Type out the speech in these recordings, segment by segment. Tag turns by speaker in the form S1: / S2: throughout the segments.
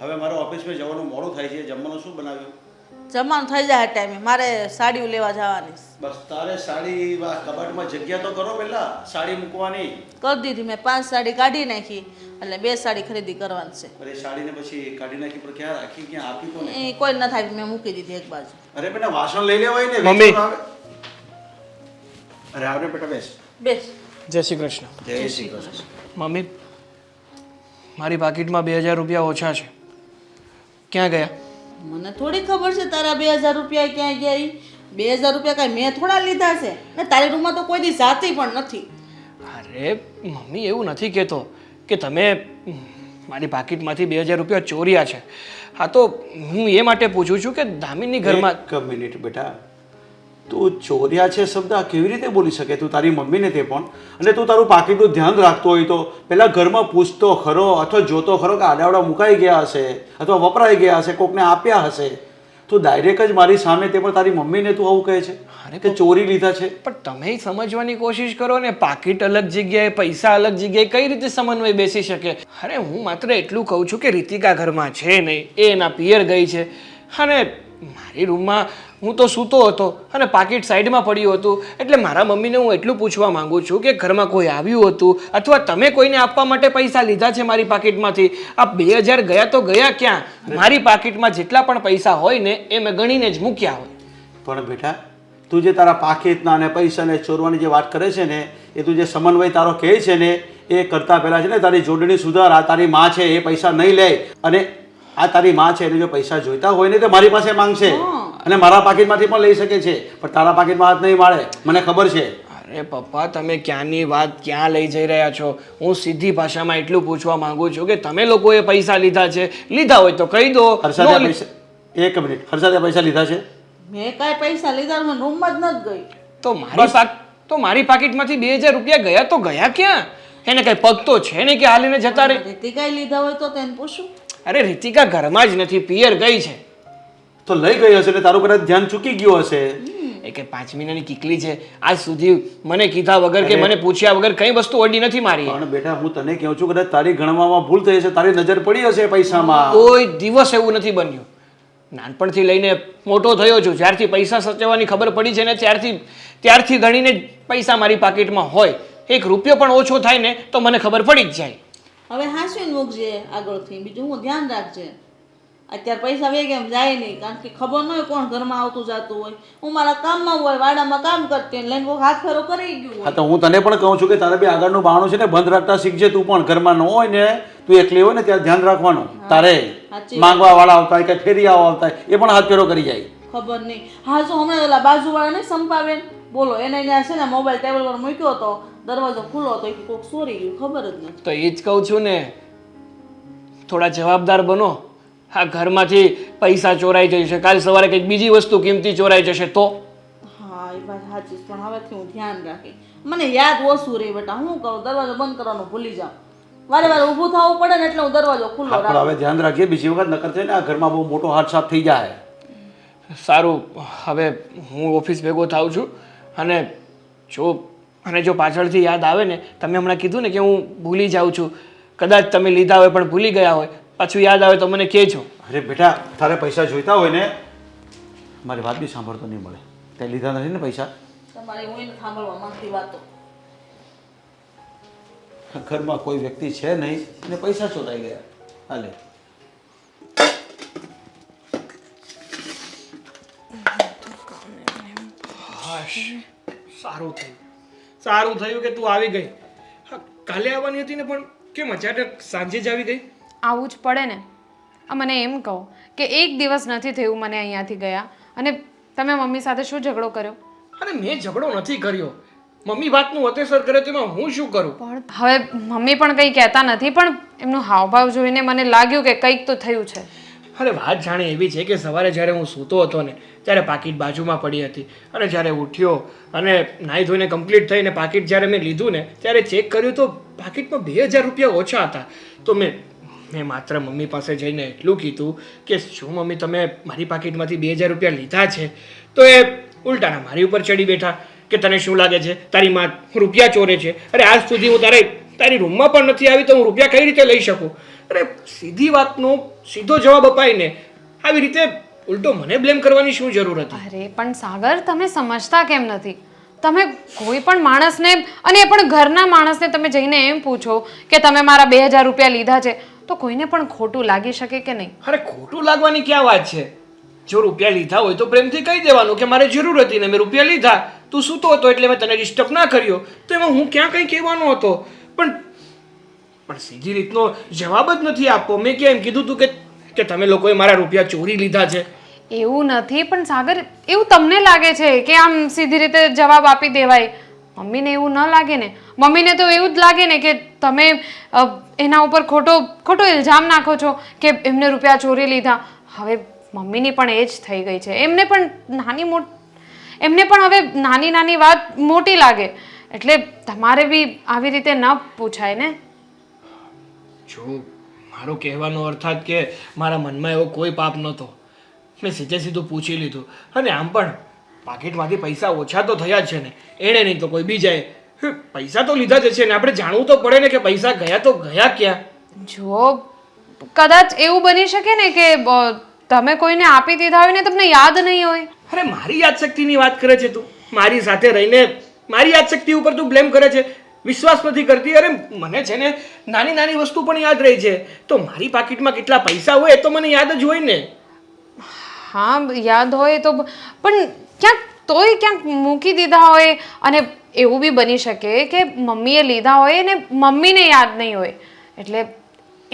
S1: હવે મારે ઓફિસમાં જવાનું મોડું થાય છે. જમવાનું શું બનાવ્યું?
S2: જમવાનું થઈ જાય ટાઈમે. મારે સાડીઓ લેવા જવાની.
S1: બસ તારે સાડી કબાટમાં જગ્યા તો કરો પહેલા સાડી મૂકવાની.
S2: કરી દીધી મેં. પાંચ સાડી કાઢી નાખી. એટલે બે સાડી ખરીદી કરવાની છે.
S1: અરે સાડીને પછી કાઢી નાખી પર ક્યાં રાખી? ક્યાં આપી કોને?
S2: એ કોઈ ન થાય. મેં મૂકી દીધી એક બાજુ.
S1: અરે બેટા વાસણ લઈ લેવાય ને.
S3: મમ્મી.
S1: અરે આવડે બેટા બેસ.
S2: બેસ.
S3: જય શ્રી કૃષ્ણ.
S1: જય શ્રી કૃષ્ણ.
S3: મમ્મી મારી પાકીટમાં બે હજાર રૂપિયા ઓછા છે. ક્યાં ગયા?
S2: મને થોડી ખબર છે તારા બે હજાર રૂપિયા ક્યાં ગયા ઈ? બે હજાર રૂપિયા કાંઈ મેં થોડા લીધા છે? ને તારી રૂમમાં તો કોઈ દી જાતી પણ નથી.
S3: અરે મમ્મી એવું નથી કહેતો કે તમે મારી પાકીટમાંથી બે હજાર રૂપિયા ચોર્યા છે. હા તો હું એ માટે પૂછું છું કે દામિની ઘરમાં
S1: એક મિનિટ બેટા તું ચોર્યા છે શબ્દ આ કેવી રીતે બોલી શકે? તું તારી મમ્મીને તે પણ. અને તું તારું પાકીટનું ધ્યાન રાખતો હોય તો પહેલાં ઘરમાં પૂછતો ખરો અથવા જોતો ખરો કે આડાવડા મુકાઈ ગયા હશે અથવા વપરાઈ ગયા હશે કોકને આપ્યા હશે. તું ડાયરેક્ટ જ મારી સામે તે પણ તારી મમ્મીને તું આવું કહે છે કે ચોરી લીધા છે.
S3: પણ તમે સમજવાની કોશિશ કરો ને પાકીટ અલગ જગ્યાએ પૈસા અલગ જગ્યાએ કઈ રીતે સમન્વય બેસી શકે? અરે હું માત્ર એટલું કહું છું કે રીતિકા ઘરમાં છે નહીં એ એના પિયર ગઈ છે. અને મારી રૂમમાં હું તો સૂતો હતો અને પાકીટ સાઈડમાં પડ્યું હતું. એટલે મારા મમ્મીને હું એટલું પૂછવા માંગુ છું કે ઘરમાં કોઈ આવ્યું હતું અથવા તમે કોઈને આપવા માટે પૈસા લીધા છે મારી પાકીટમાંથી? આ બે હજાર ગયા તો ગયા ક્યાં? મારી પાકીટમાં જેટલા પણ પૈસા હોય ને એ મેં ગણીને જ મૂક્યા હોય.
S1: પણ બેટા, તું જે તારા પાકીટના અને પૈસાને ચોરવાની જે વાત કરે છે ને, એ તું જે સમન્વય તારો કહે છે ને, એ કરતા પહેલાં છે ને તારી જોડણી સુધારા તારી માં છે, એ પૈસા નહીં લે. અને આ તારી માં છે એને જો પૈસા જોઈતા હોય ને તો મારી પાસે માંગશે. અને મારા પાકીટમાંથી પણ લઈ શકે છે પણ તારા પાકીટમાં હાથ નહીં માળે મને ખબર છે.
S3: અરે પપ્પા તમે ક્યાંની વાત ક્યાં લઈ જઈ રહ્યા છો? હું સીધી ભાષામાં એટલું પૂછવા માંગુ છું કે તમે લોકોએ પૈસા લીધા છે. લીધા હોય તો કહી દો.
S1: હર્ષાદે પૈસા એક મિનિટ. હર્ષાદે પૈસા લીધા છે?
S2: મેં કાંઈ પૈસા લીધા હું રૂમમાં જ નથી ગઈ.
S3: તો મારી પાક તો મારી પાકીટમાંથી બે હજાર રૂપિયા ગયા તો ગયા ક્યાં? એને કઈ પગ તો છે ને કે હાલીને જતા રહે.
S2: કઈ લીધા હોય તો તેને પૂછું.
S3: અરે રીતિકા ઘરમાં જ નથી પિયર ગઈ છે.
S1: તો લઈ ગઈ હશે ને તારું કદાચ ધ્યાન ચૂકી ગયું હશે.
S3: એ કે પાંચ મહિનાની કીકલી છે. આજ સુધી મને કીધા વગર કે મને પૂછ્યા વગર કઈ વસ્તુ ઓડી નથી મારી.
S1: પણ બેટા હું તને કહું છું કદાચ તારી ગણવામાં ભૂલ થઈ હશે તારી નજર પડી હશે પૈસામાં.
S3: કોઈ દિવસ એવું નથી બન્યું. નાનપણથી લઈને મોટો થયો છું જ્યારથી પૈસા સચવવાની ખબર પડી છે ને ત્યારથી ત્યારથી ગણીને પૈસા મારી પાકીટમાં હોય એક રૂપિયો પણ ઓછો થાય ને તો મને ખબર પડી જ જાય.
S2: હવે હાંસવીને મૂકજે આગળથી બીજું હું ધ્યાન રાખજે. અત્યારે પૈસા વેગે એમ જાય નહીં કારણ કે ખબર ન હોય કોણ ઘરમાં આવતું જાતું હોય. હું મારા કામમાં હોય વાડામાં કામ કરતી લઈને કોઈક હાથ ફેરો કરી ગયું
S1: હા તો હું તને પણ કહું છું કે તારે બી આગળનું બહાણું છે ને બંધ રાખતા શીખજે તું પણ. ઘરમાં ન હોય ને તું એકલી હોય ને ત્યારે ધ્યાન રાખવાનું. તારે માંગવા વાળા આવતા હોય કે ફેરિયાઓ આવતા હોય એ પણ હાથ ફેરો કરી જાય.
S2: ખબર નહીં. હા જો હમણાં ઓલા બાજુવાળા નહીં સંપાવેન. બોલો એને ત્યાં છે ને મોબાઈલ ટેબલ પર મૂક્યો હતો દરવાજો ખુલ્લો હતો એ કોઈક ચોરી ગયું ખબર જ નથી.
S3: તો એ જ કહું છું ને થોડા જવાબદાર બનો. આ ઘરમાંથી પૈસા ચોરાઈ જશે કાલ સવારે કંઈક બીજી વસ્તુ કિંમતી ચોરાઈ જશે તો?
S2: હા એ વાત સાચી પણ હવેથી હું ધ્યાન રાખી મને યાદ ઓછું રહે બેટા હું કરું દરવાજો બંધ કરવાનું ભૂલી જાઉં. વારે વારે ઊભું થવું પડે ને એટલે હું દરવાજો ખુલ્લો રાખું.
S1: હવે ધ્યાન રાખીએ બીજી વખત નકર છે ને આ ઘરમાં બહુ મોટો હાથ સાફ થઈ જાય.
S3: સારું હવે હું ઓફિસ ભેગો થાઉં છું. અને જો અને જો પાછળથી યાદ આવે ને તમે હમણાં કીધું ને કે હું ભૂલી જાઉં છું. કદાચ તમે લીધા હોય પણ ભૂલી ગયા હોય. પાછું યાદ આવે તો મને કહેજો.
S1: અરે બેટા તારે પૈસા જોઈતા હોય ને મારી વાત બી સાંભળતો નહીં મળે. તે લીધા નથી ને પૈસા?
S2: તમારી હું એને સાંભળવા માંગતી વાતો.
S1: ઘરમાં કોઈ વ્યક્તિ છે નહીં અને પૈસા ચોરાઈ ગયા. હાલે.
S3: સારું થયું. સારું થયું કે તું આવી ગઈ. હા કાલે આવવાની હતી ને પણ કેમ અચાનક સાંજે જ આવી ગઈ?
S4: આવું જ પડે ને. આ મને એમ કહો કે એક દિવસ નથી થયું મને અહીંયાથી ગયા અને તમે મમ્મી સાથે શું ઝઘડો કર્યો?
S3: અરે મેં ઝઘડો નથી કર્યો. મમ્મી વાતનું અતેસર કરે તેમાં હું શું કરું?
S4: પણ હવે મમ્મી પણ કંઈ કહેતા નથી પણ એમનો હાવભાવ જોઈને મને લાગ્યું કે કંઈક તો થયું છે.
S3: અરે વાત જાણે એવી છે કે સવારે જ્યારે હું સૂતો હતો ને, ત્યારે પાકીટ બાજુમાં પડી હતી. અને જ્યારે ઉઠ્યો અને નાહી ધોઈને કમ્પ્લીટ થઈને પાકીટ જ્યારે મેં લીધું ને, ત્યારે ચેક કર્યું તો પાકીટમાં બે હજાર રૂપિયા ઓછા હતા. તો મેં મેં માત્ર મમ્મી પાસે જઈને એટલું કીધું કે, શું મમ્મી તમે મારી પાકીટમાંથી બે હજાર રૂપિયા લીધા છે? તો એ ઉલટાના મારી ઉપર ચડી બેઠા કે, તને શું લાગે છે? તારી માં રૂપિયા ચોરે છે. અરે, આજ સુધી હું તારે, તારી રૂમમાં પણ નથી આવી તો હું રૂપિયા કઈ રીતે લઈ શકું? અરે, સીધી વાતનું સીધો જવાબ અપાય ને આવી રીતે ઉલટો મને બ્લેમ કરવાની શું જરૂર હતી?
S4: અરે પણ સાગર તમે સમજતા કેમ નથી? તમે કોઈ પણ માણસને અને એ પણ ઘરના માણસને તમે જઈને એમ પૂછો કે તમે મારા બે હજાર રૂપિયા લીધા છે તો કોઈને પણ ખોટું લાગી શકે કે નહીં?
S3: અરે ખોટું લાગવાની ક્યાં વાત છે? જો રૂપિયા લીધા હોય તો પ્રેમથી કહી દેવાનું કે મારે જરૂર હતી ને મેં રૂપિયા લીધા. તું સૂતો હતો એટલે મેં તને ડિસ્ટર્બ ના કર્યો. તો એમાં હું ક્યાં કંઈ કહેવાનો હતો? પણ પણ સીધી રીતનો જવાબ જ નથી આપવો મેં કે એમ કીધું તું કે કે તમે લોકોએ મારા રૂપિયા ચોરી લીધા છે.
S4: એવું નથી, પણ સાગર, એવું તમને લાગે છે કે આમ સીધી રીતે જવાબ આપી દેવાય? મમ્મીને એવું ન લાગે ને? મમ્મીને તો એવું જ લાગે ને કે તમે એના ઉપર ખોટો ખોટો ઇલ્ઝામ નાખો છો કે એમને રૂપિયા ચોરી લીધા. હવે મમ્મીની પણ એ જ થઈ ગઈ છે. એમને પણ નાની મોટ, એમને પણ હવે નાની નાની વાત મોટી લાગે. એટલે તમારે બી આવી રીતે ન પૂછાય ને?
S3: જો મારો કહેવાનો અર્થાત કે મારા મનમાં એવો કોઈ પાપ નહોતો. મેં સીધે સીધું પૂછી લીધું. અને આમ પણ પાકીટમાંથી પૈસા ઓછા તો થયા જ છે ને. એણે નહીં તો કોઈ બીજાએ. પૈસા તો લીધા જ છે ને. આપણે જાણવું તો પડે ને કે પૈસા ગયા તો ગયા ક્યાં?
S4: જો કદાચ એવું બની શકે ને કે તમે કોઈને આપી દીધા હોય ને તમને યાદ નહીં હોય.
S3: અરે મારી યાદશક્તિની વાત કરે છે તું. મારી સાથે રહીને મારી યાદશક્તિ ઉપર તું બ્લેમ કરે છે. વિશ્વાસ નથી કરતી. અરે મને છે ને નાની નાની વસ્તુ પણ યાદ રહી છે. તો મારી પાકીટમાં કેટલા પૈસા હોય એ તો મને યાદ જ હોય ને.
S4: હા યાદ હોય તો પણ ક્યાંક તોય ક્યાંક મૂકી દીધા હોય અને એવું બી બની શકે કે મમ્મીએ લીધા હોય ને મમ્મીને યાદ નહીં હોય. એટલે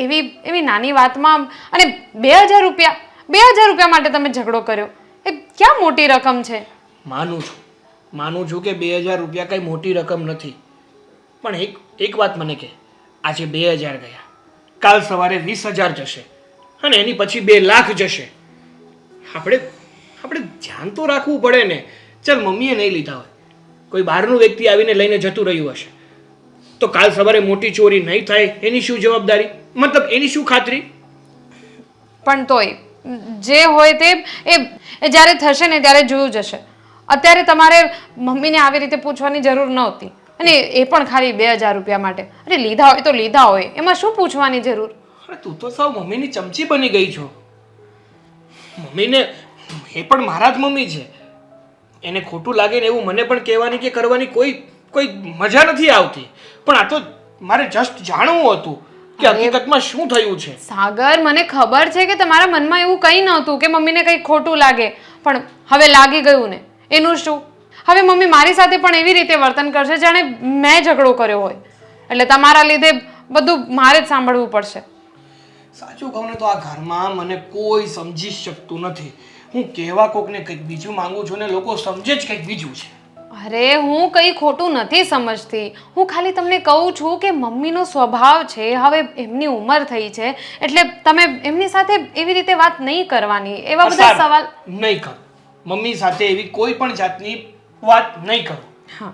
S4: એવી એવી નાની વાતમાં અને બે હજાર રૂપિયા બે હજાર રૂપિયા માટે તમે ઝઘડો કર્યો. એ ક્યાં મોટી રકમ છે?
S3: માનું છું. માનું છું કે બે હજાર રૂપિયા કંઈ મોટી રકમ નથી. પણ એક એક વાત મને કહે. આજે બે હજાર ગયા. કાલ સવારે વીસ હજાર જશે અને એની પછી બે લાખ જશે. આપણે આપણે ધ્યાન તો રાખવું પડે ને. ચાલ મમ્મીએ નહીં લીધા હોય. કોઈ બહારનું વ્યક્તિ આવીને લઈને જતું રહ્યું હશે. તો કાલ સવારે મોટી ચોરી નહીં થાય, એની શું જવાબદારી? મતલબ એની શું ખાતરી?
S4: પણ તોય, જે હોય તે, એ જ્યારે થશે ને ત્યારે જોયું જશે. અત્યારે તમારે મમ્મીને આવી રીતે પૂછવાની જરૂર નહોતી. અને એ પણ ખાલી બે હજાર રૂપિયા માટે. અરે લીધા હોય તો લીધા હોય. એમાં શું પૂછવાની જરૂર?
S3: અરે તું તો સાવ મમ્મીની ચમચી બની ગઈ છો. મમ્મીને એ પણ મારા જ મમ્મી છે. એને ખોટું લાગે ને એવું મને પણ કહેવાની કે કરવાની કોઈ કોઈ મજા નથી આવતી. પણ આ તો મારે જસ્ટ જાણવું હતું કે હકીકતમાં શું થયું છે.
S4: સાગર મને ખબર છે કે તમારા મનમાં એવું કંઈ નહોતું કે મમ્મીને કંઈ ખોટું લાગે. પણ હવે લાગી ગયું ને. એનું શું? હવે મમ્મી મારી સાથે પણ એવી રીતે વર્તન કરશે જાણે મેં ઝઘડો કર્યો હોય. એટલે તમારા લીધે બધું મારે જ સાંભળવું પડશે.
S3: સાચું કહું ને તો આ ઘરમાં મને કોઈ સમજી શકતું નથી. હું કહેવા કોકને કંઈક બીજું માંગુ છું ને લોકો સમજે જ કંઈક બીજું છે.
S4: અરે હું કંઈ ખોટું નથી સમજતી. હું ખાલી તમને કહું છું કે મમ્મીનો સ્વભાવ છે હવે એમની ઉંમર થઈ છે એટલે તમે એમની સાથે એવી રીતે વાત નહીં કરવાની. એવા બધા સવાલ
S3: નહીં કર. મમ્મી સાથે એવી કોઈ પણ જાતની વાત નહીં કરું.
S4: હા.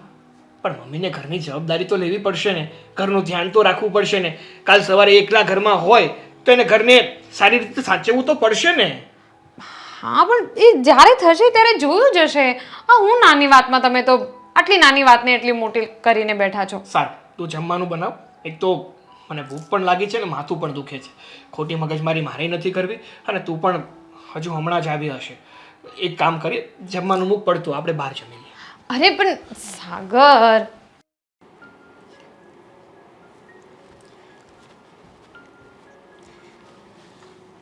S3: પણ મમ્મીને ઘરની જવાબદારી તો લેવી પડશે ને. ઘરનું ધ્યાન તો રાખવું પડશે ને. કાલ સવારે એકલા ઘરમાં હોય તો એને ઘરને સારી રીતે સાચવવું તો પડશે ને.
S4: હા પણ એ જ્યારે થશે ત્યારે જોયું જશે આ હું નાની વાતમાં તમે તો આટલી નાની વાતને એટલી મોટી કરીને બેઠા છો.
S3: સારું તું જમવાનું બનાવ. એક તો મને ભૂખ પણ લાગી છે ને માથું પણ દુખે છે. ખોટી મગજમારી મારે નથી કરવી અને તું પણ હજુ હમણાં જ આવી હશે. એક કામ કરીએ જમવાનું મૂક પડતું. આપણે બહાર જમી લઈએ
S4: અરે પણ સાગર.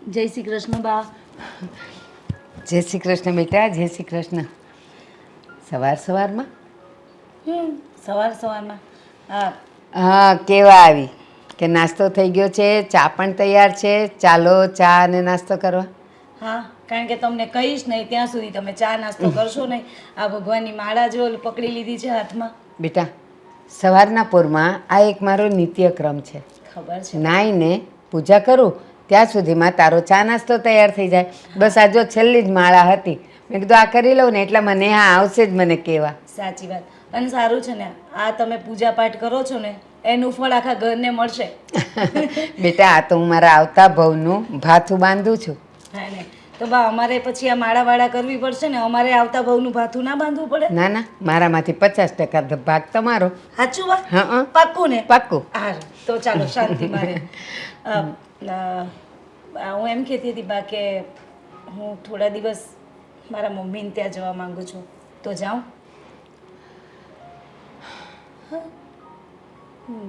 S2: જય શ્રી કૃષ્ણ બા.
S5: જય શ્રી કૃષ્ણ બેટા જય શ્રી કૃષ્ણ. સવાર સવારમાં?
S2: હમ સવાર સવારમાં. હા.
S5: હા કેવા આવી? કે નાસ્તો થઈ ગયો છે ચા પણ તૈયાર છે ચાલો ચા અને નાસ્તો કરવા?
S2: હા કારણ કે તમને કહીશ નહીં ત્યાં સુધી તમે ચા નાસ્તો કરશો નહીં. આ ભગવાનની માળા જો પકડી લીધી છે હાથમાં.
S5: બેટા સવારના પોરમાં આ એક મારો નિત્યક્રમ છે.
S2: ખબર છે.
S5: નાઈને પૂજા કરું ત્યાં સુધીમાં તારો ચા નાસ્તો તૈયાર થઈ જાય. બસ આ જો છેલ્લી જ માળા હતી. મેં કીધું આ કરી લઉં ને એટલા મને હા આવશે જ મને કહેવા.
S2: સાચી વાત. અને સારું છે ને આ તમે પૂજા પાઠ કરો છો ને એનું ફળ આખા ઘરને મળશે.
S5: બેટા આ તો હું મારા આવતા ભવનું ભાથું બાંધું છું.
S2: હા ને. તો બા અમારે પછી આ માળાવાળા કરવી પડશે ને. અમારે આવતા ભાવનું ભાથું ના બાંધવું પડે.
S5: ના ના. મારામાંથી પચાસ ટકા ભાગ તમારો.
S2: સાચું બા? પાક્કું ને?
S5: પાક્કું.
S2: હા તો ચાલો શાંતિ મારે.
S6: હું એમ કહેતી હતી બા કે હું થોડા દિવસ મારા મમ્મીને ત્યાં જવા માંગુ છું. તો જાઉં.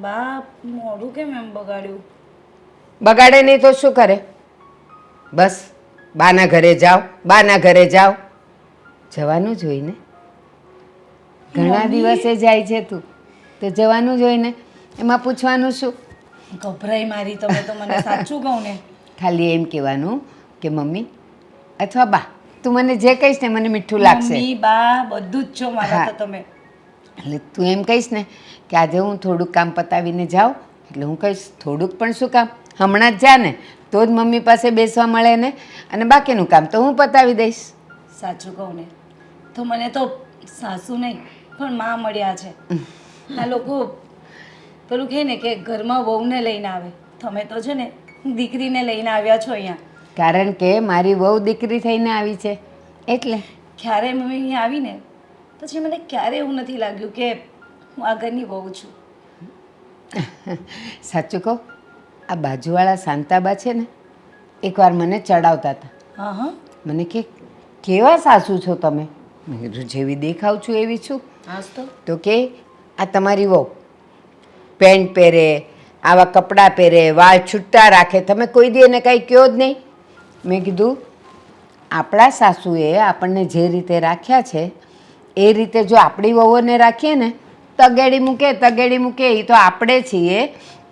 S6: બા મોડું કેમ એમ બગાડ્યું?
S5: બગાડે નહીં તો શું કરે? બસ બાના ઘરે જાઓ બાના ઘરે જાઓ. જવાનું જ હોય ને? ઘણા દિવસે જાય છે તું તો જવાનું જ હોય ને? એમાં પૂછવાનું શું?
S6: ગભરાઈ મારી તમે તો મને સાચું કહું ને.
S5: ખાલી એમ કહેવાનું કે મમ્મી અથવા બા તું મને જે કહીશ ને મને મીઠું લાગશે.
S6: મમ્મી બા બધું જ છો મારા તો તમે.
S5: એટલે તું એમ કહીશ ને કે આજે હું થોડુંક કામ પતાવીને જાઉં એટલે હું કહીશ થોડુંક પણ શું કામ? હમણાં જ જા ને તો જ મમ્મી પાસે બેસવા મળે ને? અને બાકીનું કામ તો હું પતાવી દઈશ.
S6: સાચું કહું ને તો મને તો સાસુ નહીં પણ માં મળ્યા છે. આ લોકો પેલું કહે ને કે ઘરમાં વહુને લઈને આવે. તમે તો છે ને દીકરીને લઈને આવ્યા છો અહીંયા.
S5: કારણ કે મારી વહુ દીકરી થઈને આવી છે એટલે.
S6: ક્યારે મમ્મી અહીંયા આવીને પછી મને ક્યારે એવું નથી લાગ્યું કે હું આ ઘરની વહુ છું.
S5: સાચું કહું? આ બાજુવાળા શાંતાબા છે ને એકવાર મને ચડાવતા હતા.
S6: હા
S5: મને કે કેવા સાસુ છો તમે? મેં કીધું જેવી દેખાવ છું એવી છું.
S6: તો?
S5: તો કે આ તમારી વહુ. પેન્ટ પહેરે આવા કપડાં પહેરે વાળ છૂટા રાખે તમે કોઈ દી એને કંઈ કહો જ નહીં. મેં કીધું આપણા સાસુએ આપણને જે રીતે રાખ્યા છે એ રીતે જો આપણી વહુઓને રાખીએ ને તગેડી મૂકે તગેડી મૂકે એ તો આપણે છીએ.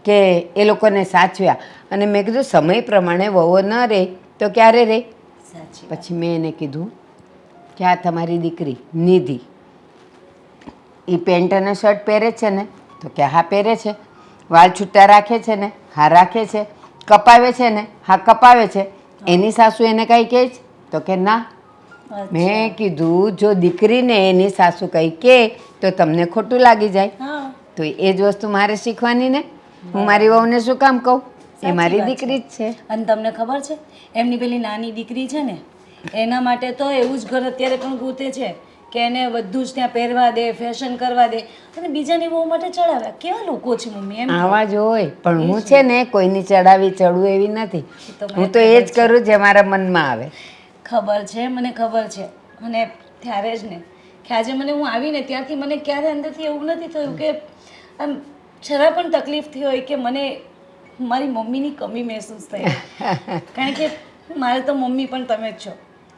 S5: કે એ લોકોને સાચવ્યા. અને મેં કીધું સમય પ્રમાણે વહુ ન રહે તો ક્યારે રહે
S6: સાચી
S5: પછી મેં એને કીધું કે આ તમારી દીકરી નિધિ. એ પેન્ટ અને શર્ટ પહેરે છે ને તો કે હા પહેરે છે. વાળ છૂટા રાખે છે ને હા રાખે છે. કપાવે છે ને હા કપાવે છે. એની સાસુ એને કંઈ કહે છે? તો કે ના. મેં કીધું જો દીકરીને એની સાસુ કંઈ કહે તો તમને ખોટું લાગી જાય. તો એ જ વસ્તુ મારે શીખવાની ને. હું મારી વહુને શું કામ કહું? એ મારી દીકરી જ છે.
S6: અને તમને ખબર છે એમની પેલી નાની દીકરી છે ને એના માટે તો એવું જ ઘર અત્યારે પણ ગૂંથે છે કે એને બધું જ ત્યાં પહેરવા દે ફેશન કરવા દે અને બીજાની બહુ માટે ચડાવ્યા. કેવા લોકો છે મમ્મી એમ
S5: આવા જ હોય પણ હું છે ને. કોઈની ચડાવી ચડવું એવી નથી. હું તો એ જ કરું જે મારા મનમાં આવે.
S6: ખબર છે મને ખબર છે. અને ત્યારે જ ને કે આજે મને હું આવીને ત્યારથી મને ક્યારે અંદરથી એવું નથી થયું કે આમ જરા પણ તકલીફ થઈ હોય કે મને મારી મમ્મીની કમી મહેસૂસ થઈ કારણ કે મારે તો મમ્મી પણ તમે જ છો.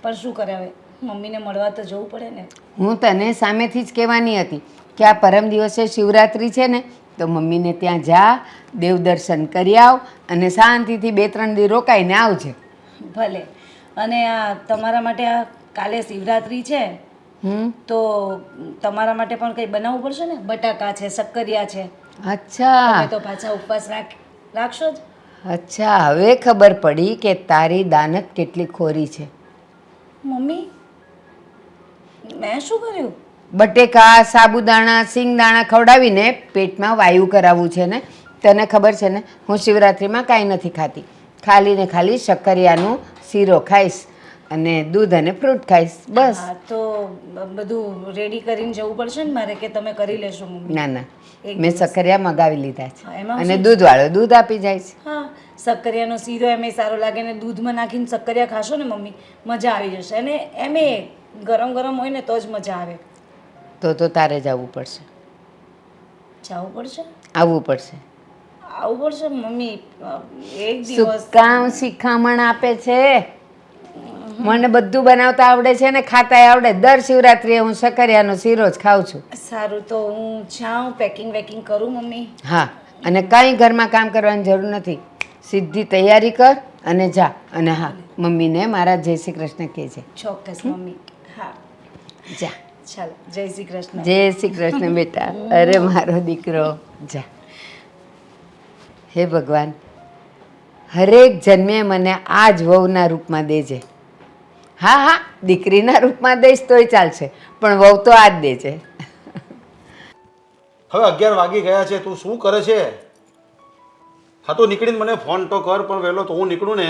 S6: પણ શું કરે હવે? મમ્મીને મળવા તો જવું પડે ને.
S5: હું તને સામેથી જ કહેવાની હતી કે આ પરમ દિવસે શિવરાત્રિ છે ને તો મમ્મીને ત્યાં જા દેવ દર્શન કરી આવ અને શાંતિથી બે ત્રણ દી રોકાઈને આવજે.
S6: ભલે. અને આ તમારા માટે આ કાલે શિવરાત્રી છે
S5: હમ?
S6: તો તમારા માટે પણ કંઈ બનાવવું પડશે ને? બટાકા છે શક્કરિયા છે.
S5: અચ્છા.
S6: તો પાછા ઉપવાસ રાખ રાખશો જ.
S5: અચ્છા હવે ખબર પડી કે તારી દાનત કેટલી ખોરી છે.
S6: મમ્મી મેં શું કર્યું?
S5: બટેકા સાબુદાણા સિંગદાણા ખવડાવીને પેટમાં વાયુ કરાવવું છે ને? તને ખબર છે ને? હું શિવરાત્રિમાં કાંઈ નથી ખાતી. ખાલી ને ખાલી શક્કરિયાનું શીરો ખાઈશ અને દૂધ અને ફ્રૂટ ખાઈશ બસ.
S6: તો બધું રેડી કરીને જવું પડશે ને મારે કે તમે કરી લેશો
S5: ના ના. મેં સક્કરિયા મગાવી લીધા છે. અને દૂધવાળો દૂધ આપી જાય છે.
S6: હા સક્કરિયાનો શીરો એમે સારો લાગે ને દૂધમાં નાખીને સકરિયા ખાશો ને મમ્મી મજા આવી જશે. અને એમે ગરમ ગરમ હોય ને તો જ મજા આવે.
S5: તો તો તારે જવું પડશે.
S6: જવું પડશે?
S5: આવવું પડશે.
S6: આવવું પડશે? મમ્મી એક દિવસ.
S5: કામ શિખામણ આપે છે? મને બધું બનાવતા આવડે છે ને ખાતાય આવડે. દર શિવરાત્રીએ હું સકરિયાનો શીરો જ ખાઉં છું.
S6: સારું તો હું જાઉં પેકિંગ વેકિંગ કરું મમ્મી?
S5: હા અને કાંઈ ઘરમાં કામ કરવાની જરૂર નથી. સીધી તૈયારી કર અને જા. અને હા મમ્મીને મારા જય શ્રી કૃષ્ણ કહેજે
S6: ચોક્કસ મમ્મી. હા.
S5: જા.
S6: ચાલો જય શ્રી કૃષ્ણ.
S5: જય શ્રી કૃષ્ણ બેટા. અરે મારો દીકરો. જા. હે ભગવાન. હરેક જન્મે મને આ જ વહુના રૂપમાં દેજે. હા હા દીકરીના રૂપમાં દઈશ તોય ચાલશે પણ વહુ તો આ જ દે છે.
S1: હવે અગિયાર વાગી ગયા છે તું શું કરે છે? હા તો નીકળીને મને ફોન તો કર પણ વહેલો તો હું નીકળું ને.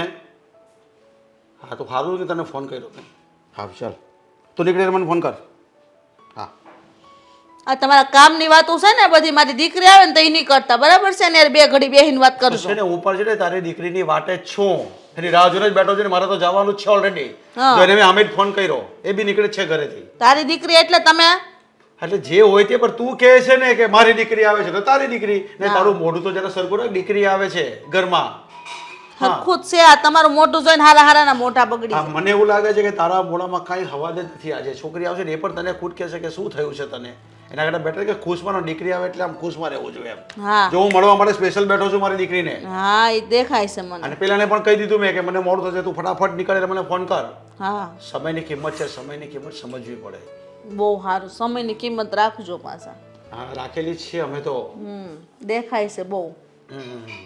S1: હા તો સારું કે તને ફોન કર્યો હા ચાલ. તું નીકળીને મને ફોન કર. હા.
S2: આ તમારા કામની વાતો છે ને બધી મારી દીકરી આવે ને તો એ નહીં કરતા. બરાબર છે ને યાર બે ઘડી બેહીને વાત
S1: છે ને ઉપર છે ને તારી દીકરીની વાટે જ છું. એની રાહ જોઈને જ બેઠો છે ને મારે તો જવાનું જ છે ઓલરેડી
S2: હા.
S1: તો એને મેં આમે જ ફોન કર્યો. એ બી નીકળે છે ઘરેથી.
S2: તારી દીકરી એટલે તમે?
S1: એટલે જે હોય તે પણ તું કહે છે ને કે મારી દીકરી આવે છે તો તારી દીકરી. ને તારું મોઢું તો જરા સરખું રાખ દીકરી આવે છે ઘરમાં.
S2: હરખું જ છે આ તમારું મોટું જોઈને હારા હારાના મોઢા બગડી
S1: મને એવું લાગે છે કે તારા મોઢામાં કાંઈ હવા જ નથી આજે. છોકરી આવશે ને એ પણ તને ખુદ કહેશે કે શું થયું છે તને? એના કરતાં બેટર કે ખુશમાં દીકરી આવે એટલે આમ ખુશમાં રહેવું જોઈએ એમ.
S2: હા.
S1: જો હું મળવા માટે સ્પેશિયલ બેઠો છું મારી દીકરીને.
S2: હા એ દેખાય છે મને.
S1: અને પેલાને પણ કહી દીધું મેં કે મને મોડું થશે તું ફટાફટ નીકળે એટલે મને ફોન કર.
S2: હા.
S1: સમયની કિંમત છે સમયની કિંમત સમજવી પડે.
S2: બહુ સારું. સમયની કિંમત રાખજો પાછા.
S1: હા રાખેલી જ છે અમે તો.
S2: હમ દેખાય છે બહુ.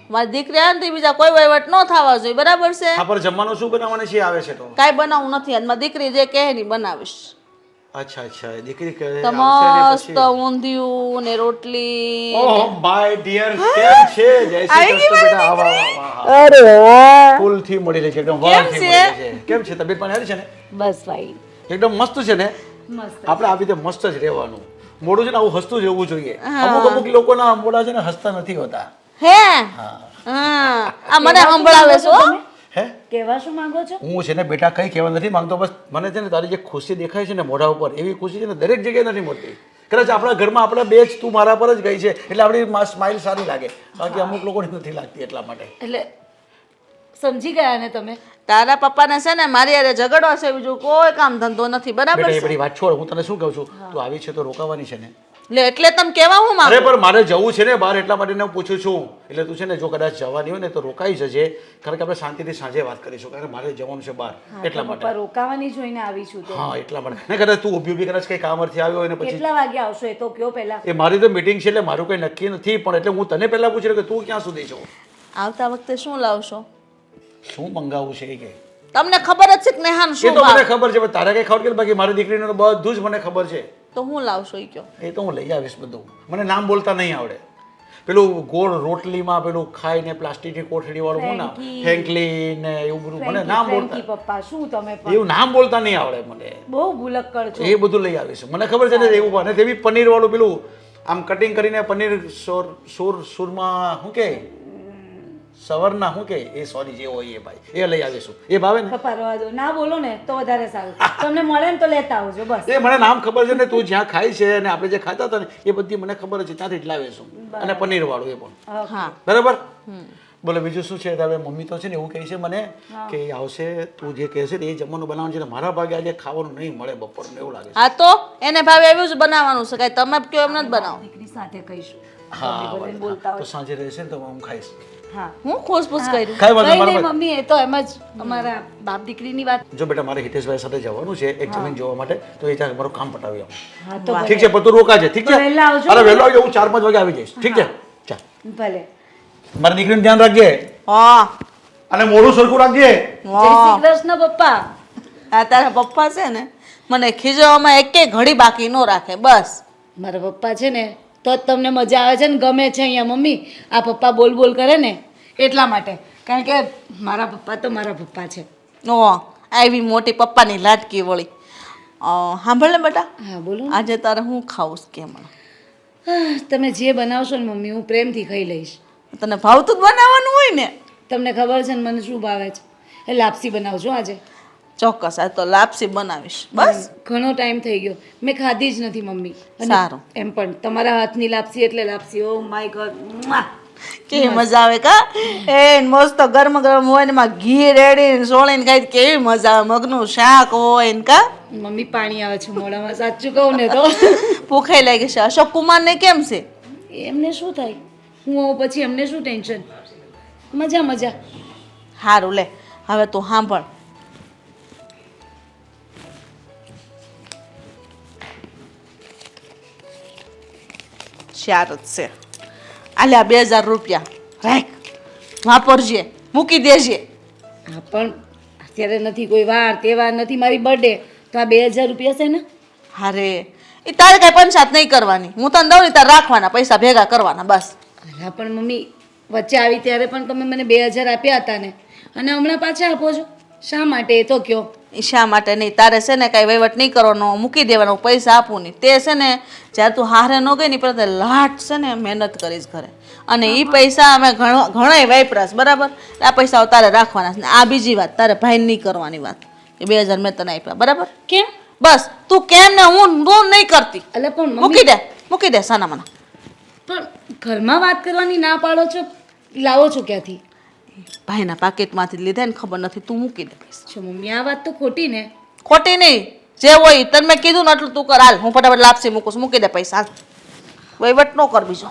S2: મારી દીકરી આવે બીજા કોઈ વહીવટ ન થવા જોઈએ બરાબર છે?
S1: હા પણ જમવાનું શું બનાવવાની છે આવે છે તો.
S2: કાંઈ બનાવું નથી આજ મારી દીકરી જે કહે ને બનાવીશ.
S1: અચ્છા અચ્છા. દીકરી કહે
S2: મસ્ત ઊંધિયું ને રોટલી.
S1: ઓહ માય ડિયર કેમ છે? જય શ્રી કૃષ્ણ બેટા. આવા આવા
S5: અરે
S1: ફૂલથી મળી રહી છે એકદમ
S2: વાહથી
S1: મળી છે. કેમ છે તબિયત પાણી સારી છે ને?
S6: બસ ભાઈ.
S1: એકદમ મસ્ત છે ને?
S6: મસ્ત.
S1: આપણે આવી રીતે મસ્ત જ રહેવાનું. મોઢું છે ને આવું હસતું જ રહેવું જોઈએ. અમુક અમુક લોકોના મોઢા છે ને હસતા નથી હોતા.
S2: હે? હા. આ મને સંભળાવે છો હો.
S6: કહેવા શું માંગો છો?
S1: હું છે ને બેટા કઈ કહેવા નથી માંગતો બસ મને છે ને તારી જે ખુશી દેખાય છે ને મોઢા ઉપર એવી ખુશી છે ને દરેક જગ્યાએ નથી મળતી. કદાચ આપણા ઘરમાં આપણા બે જ તું મારા પર જ ગઈ છે એટલે આપણી સ્માઇલ સારી લાગે. બાકી અમુક લોકોને નથી લાગતી એટલા માટે.
S6: એટલે સમજી ગયા ને તમે?
S2: તારા પપ્પાને છે ને મારી હારે ઝઘડવા છે બીજું કોઈ કામ ધંધો નથી બરાબર
S1: એ બધી વાત છોડ હું તને શું કહું છું? તું આવી છે તો રોકાવાની છે ને.
S2: લે એટલે તમે કેવા હું મારે
S1: પણ મારે જવું છે ને બહાર એટલા માટે હું પૂછું છું. એટલે તું છે ને જો કદાચ જવાની હોય ને તો રોકાઈ જજે. કારણ કે આપણે શાંતિથી સાંજે વાત કરીશું કારણ કે મારે જવાનું છે બહાર એટલા માટે.
S6: રોકાવાની જોઈને આવી છું
S1: હા એટલા માટે. ને કદાચ તું ઊભી ઊભી કદાચ કઈ કામ અર્થે આવ્યો હોય ને પછી
S6: કેટલા વાગે આવશો એ તો કયો પહેલા?
S1: એ મારી તો મીટિંગ છે એટલે મારું કંઈ નક્કી નથી પણ એટલે હું તને પહેલા પૂછ્યું કે તું ક્યાં સુધી છો?
S2: આવતા વખતે શું લાવશો?
S1: શું મંગાવવું છે એ કે?
S2: તમને ખબર જ છે કે નેહાનું
S1: એ તો મને ખબર છે પણ તારે કઈ ખબર કે બાકી મારી દીકરીને બધું જ મને ખબર છે.
S2: તો હું લાવશો એ કયો?
S1: એ તો હું લઈ આવીશ બધું. મને નામ બોલતા નહીં આવડે. પેલું ગોળ રોટલીમાં પેલું ખાઈને પ્લાસ્ટિકની કોથળી વાળું હું ના
S6: ફ્રેન્કી.
S1: ફેંકલી ને એવું બધું. મને નામ બોલતા
S6: પપ્પા. શું તમે પણ?
S1: એવું નામ બોલતા નહીં આવડે મને.
S6: બહુ ભૂલક્કડ છો.
S1: એ બધું લઈ આવીશ. મને ખબર છે ને એવું અને તે બી પનીર વાળું પેલું આમ કટિંગ કરીને પનીર સોર સુર સુરમાં શું કે સવરના શું કે એ સોરી જે હોય એ ભાઈ એ લઈ આવીશું. એ ભાવે ને?
S6: પપ્પા રવા દો. ના બોલો ને તો વધારે સારું. તમને મળે ને તો લેતા આવજો બસ.
S1: એ મને નામ ખબર છે ને તું જ્યાં ખાય છે અને આપણે જે ખાતા હતા ને એ બધી મને ખબર છે ત્યાંથી જ લાવીશું. અને પનીર વાળું એ પણ. બરાબર? બોલો બીજું શું છે? હવે મમ્મી તો છે ને એવું કહે છે મને કે આવશે તું જે કહે છે ને એ જમવાનું બનાવવાનું છે મારા ભાગે આજે ખાવાનું નહીં મળે બપોરનું એવું લાગે
S2: હા તો એને ભાવે એવું જ બનાવવાનું છે કાંઈ તમે કયો એમ નથી બનાવો.
S6: દીકરી સાથે કહીશું.
S1: હા. તો સાંજે રહેશે ને તો હું ખાઈશ.
S6: હા
S2: હું ખુશપુશ કર્યું.
S1: વાંધો
S6: કઈ
S1: મારા
S6: નહીં
S1: ભાઈ.
S6: મમ્મી એ તો એમ જ અમારા બાપ દીકરીની વાત.
S1: જો બેટા મારે હિતેશભાઈ સાથે જવાનું છે એક જમીન જોવા માટે તો એ ત્યાં મારું કામ પટાવી આવું.
S6: હા તો
S1: ઠીક છે પણ તું રોકાજે ઠીક છે?
S6: વહેલા આવજો.
S1: અરે વહેલો આવજો હું ચાર પાંચ વાગે આવી જઈશ. ઠીક છે? ચાલ.
S6: ભલે.
S1: મારી દીકરીનું ધ્યાન રાખજે.
S2: હા.
S1: અને મોઢું સરખું રાખજે.
S6: જય શ્રી કૃષ્ણ પપ્પા.
S2: આ તારા પપ્પા છે ને મને ખીજવામાં એકે ઘડી બાકી ન રાખે બસ.
S6: મારા પપ્પા છે ને તો જ તમને મજા આવે છે ને ગમે છે અહીંયા મમ્મી. આ પપ્પા બોલ બોલ કરે ને એટલા માટે. કારણ કે મારા પપ્પા તો મારા પપ્પા છે.
S2: ઓ આવી મોટી પપ્પાની લાટકી વળી. સાંભળ ને બેટા.
S6: હા બોલો
S2: આજે તારે હું ખાવું છે કે
S6: તમે જે બનાવશો ને મમ્મી હું પ્રેમથી ખાઈ લઈશ.
S2: તને ભાવતું જ બનાવવાનું હોય ને?
S6: તમને ખબર છે ને મને શું ભાવે છે? એ લાપસી બનાવજો આજે.
S2: ચોક્કસ આ તો લાપસી બનાવીશ. બસ.
S6: ઘણો ટાઈમ થઈ ગયો. મેં ખાધી જ નથી મમ્મી.
S2: સારું.
S6: એમ પણ તમારા હાથની લાપસી એટલે લાપસી. ઓ માય ગોડ
S2: કેવી મજા આવે કા? એ મસ્ત ગરમ ગરમ હોય ને એમાં ઘી રેડી સોળીને ખાઈ કેવી મજા આવે. મગનું શાક હોય ને કા?
S6: મમ્મી પાણી આવે છે મોઢામાં સાચું કહું ને તો.
S2: ભૂખાઈ લાગી છે. અશોક કુમારને કેમ છે?
S6: એમને શું થાય? હું આવું પછી એમને શું ટેન્શન મજા મજા.
S2: સારું લે. હવે તું સાંભળ. ચાર જ છે આલ્યા બે હજાર રૂપિયા. રાખ. વાપરજે. મૂકી દેજે.
S6: હા પણ અત્યારે નથી કોઈ વાર તહેવાર નથી મારી બર્થડે તો આ બે હજાર રૂપિયા છે ને?
S2: હારે. એ તારે કાંઈ પંચાત નહીં કરવાની. હું તને દઉં ને તારે રાખવાના પૈસા ભેગા કરવાના બસ.
S6: હા પણ મમ્મી વચ્ચે આવી ત્યારે પણ તમે મને બે હજાર આપ્યા હતા ને. અને હમણાં પાછા આપો છો? શા માટે એ તો કયો?
S2: ઈ શા માટે નહીં? તારે છે ને કાંઈ વહીવટ નહીં કરવાનો મૂકી દેવાનો પૈસા આપવું નહીં. તે છે ને જ્યારે તું હારે ન ગઈ ને તે લાટ છે ને મહેનત કરીશ ઘરે. અને એ પૈસા અમે ઘણો ઘણાય વાપરાશ બરાબર? આ પૈસા તારે રાખવાના છે. ને આ બીજી વાત તારે ભાઈ નહીં કરવાની વાત. કે બે હજાર મેં તને આપ્યા બરાબર?
S6: કેમ?
S2: બસ તું કેમ ને હું હું નહીં કરતી.
S6: એટલે પણ
S2: મૂકી દે મૂકી દે સાના મને
S6: પણ ઘરમાં વાત કરવાની ના પાડો છો લાવો છો ક્યાંથી?
S2: ભાઈના પાકેટમાંથી લીધા ને ખબર નથી તું મૂકી દે પૈસા.
S6: છો મમ્મી આ વાત તો ખોટી ને.
S2: ખોટી નહીં જે હોય તને મેં કીધું ને એટલું તું કર. હાલ હું ફટાફટ લાપસી મૂકું છું. મૂકી દે પૈસા હાલ. વહીવટ ન કર બીજો.